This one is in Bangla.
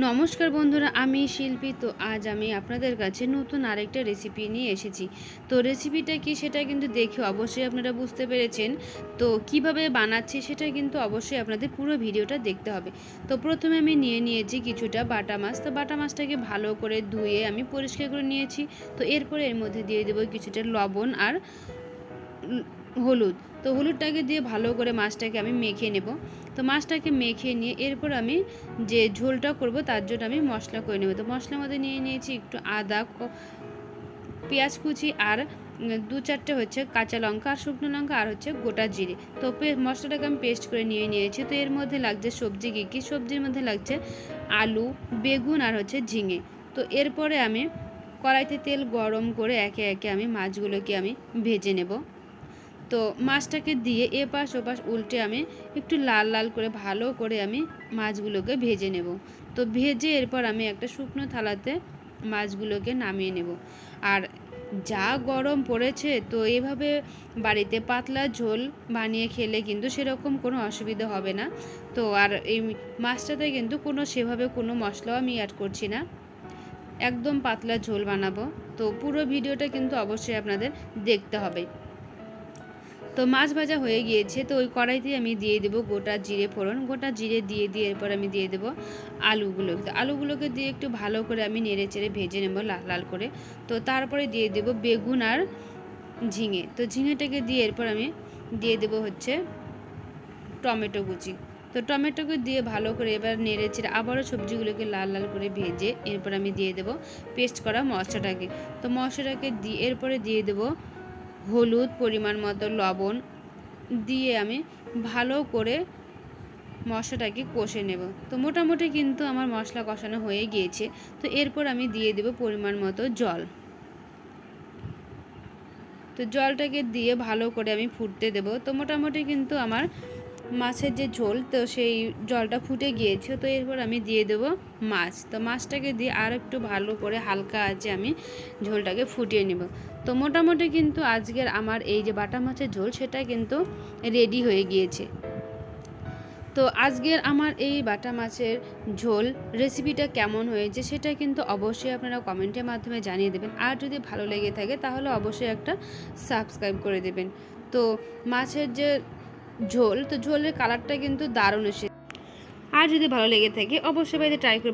নমস্কার বন্ধুরা, আমি শিল্পী। তো আজ আমি আপনাদের কাছে নতুন আরেকটা রেসিপি নিয়ে এসেছি। তো রেসিপিটা কি সেটা কিন্তু দেখে অবশ্যই আপনারা বুঝতে পেরেছেন। তো কীভাবে বানাচ্ছি সেটা কিন্তু অবশ্যই আপনাদের পুরো ভিডিওটা দেখতে হবে। তো প্রথমে আমি নিয়ে নিয়েছি কিছুটা বাটা মাছ। তো বাটা মাছটাকে ভালো করে ধুয়ে আমি পরিষ্কার করে নিয়েছি। তো এরপরে এর মধ্যে দিয়ে দেবো কিছুটা লবণ আর হলুদ। তো হলুদটাকে দিয়ে ভালো করে মাছটাকে আমি মেখে নেব। তো মাছটাকে মেখে নিয়ে এরপর আমি যে ঝোলটা করব তার জন্য আমি মশলা করে নেব। তো মশলার মধ্যে নিয়ে নিয়েছি একটু আদা পেঁয়াজ কুচি আর দু চারটে হচ্ছে কাঁচা লঙ্কা আর শুকনো লঙ্কা আর হচ্ছে গোটা জিরে। তো মশলাটাকে আমি পেস্ট করে নিয়ে নিয়েছি। তো এর মধ্যে লাগছে সবজি কী কী? সবজির মধ্যে লাগছে আলু, বেগুন আর হচ্ছে ঝিঙে। তো এরপরে আমি কড়াইতে তেল গরম করে একে একে আমি মাছগুলোকে আমি ভেজে নেব। তো মাছটাকে দিয়ে এপাশ ওপাশ উল্টে আমি একটু লাল লাল করে, ভালো করে আমি মাছগুলোকে ভেজে নেব। তো ভেজে এরপর আমি একটা শুকনো থালাতে মাছগুলোকে নামিয়ে নেব। আর যা গরম পড়েছে তো এভাবে বাড়িতে পাতলা ঝোল বানিয়ে খেলে কিন্তু সেরকম কোনো অসুবিধা হবে না। তো আর এই মাছটাতে কিন্তু কোনো, সেভাবে কোনো মশলাও আমি অ্যাড করছি না। একদম পাতলা ঝোল বানাবো। তো পুরো ভিডিওটা কিন্তু অবশ্যই আপনাদের দেখতে হবে। তো মাছ ভাজা হয়ে গিয়েছে, তো ওই কড়াইতে আমি দিয়ে দেবো গোটা জিরে ফোড়ন। গোটা জিরে দিয়ে দিয়ে এরপর আমি দিয়ে দেবো আলুগুলো। তো আলুগুলোকে দিয়ে একটু ভালো করে আমি নেড়ে চেড়ে ভেজে নেব লাল লাল করে। তো তারপরে দিয়ে দেবো বেগুন আর ঝিঙে। তো ঝিঙেটাকে দিয়ে এরপর আমি দিয়ে দেবো হচ্ছে টমেটো কুচি। তো টমেটোকে দিয়ে ভালো করে এবার নেড়ে চেড়ে আবারও সবজিগুলোকে লাল লাল করে ভেজে এরপর আমি দিয়ে দেবো পেস্ট করা মশলাটাকে। তো মশলাটাকে দিয়ে এরপরে দিয়ে দেবো হলুদ পরিমাণ মতো লবণ দিয়ে আমি ভালো করে মশলাটাকে কষে নেব। তো মোটামুটি কিন্তু আমার মশলা কষানো হয়ে গিয়েছে। তো এরপর আমি দিয়ে দেব পরিমাণ মতো জল। তো জলটাকে দিয়ে ভালো করে আমি ফুটতে দেব। তো মোটামুটি কিন্তু আমার মাছের যে ঝোল, তো সেই জলটা ফুটে গিয়েছে, তো এরপর আমি দিয়ে দেব মাছ। তো মাছটাকে দিয়ে আর একটু ভালো করে হালকা আছে আমি ঝোলটাকে ফুটিয়ে নেব। তো মোটামুটি কিন্তু আজকের আমার এই যে বাটা মাছের ঝোল, সেটা কিন্তু রেডি হয়ে গিয়েছে। তো আজকের আমার এই বাটা মাছের ঝোল রেসিপিটা কেমন হয়েছে, সেটা কিন্তু অবশ্যই আপনারা কমেন্টের মাধ্যমে জানিয়ে দেবেন। আর যদি ভালো লেগে থাকে, তাহলে অবশ্যই একটা সাবস্ক্রাইব করে দেবেন। তো মাছের যে ঝোল, তো ঝোলের কালারটা কিন্তু দারুণ এসে আর যদি ভালো লেগে থাকে, অবশ্যই বাড়িতে ট্রাই করবেন।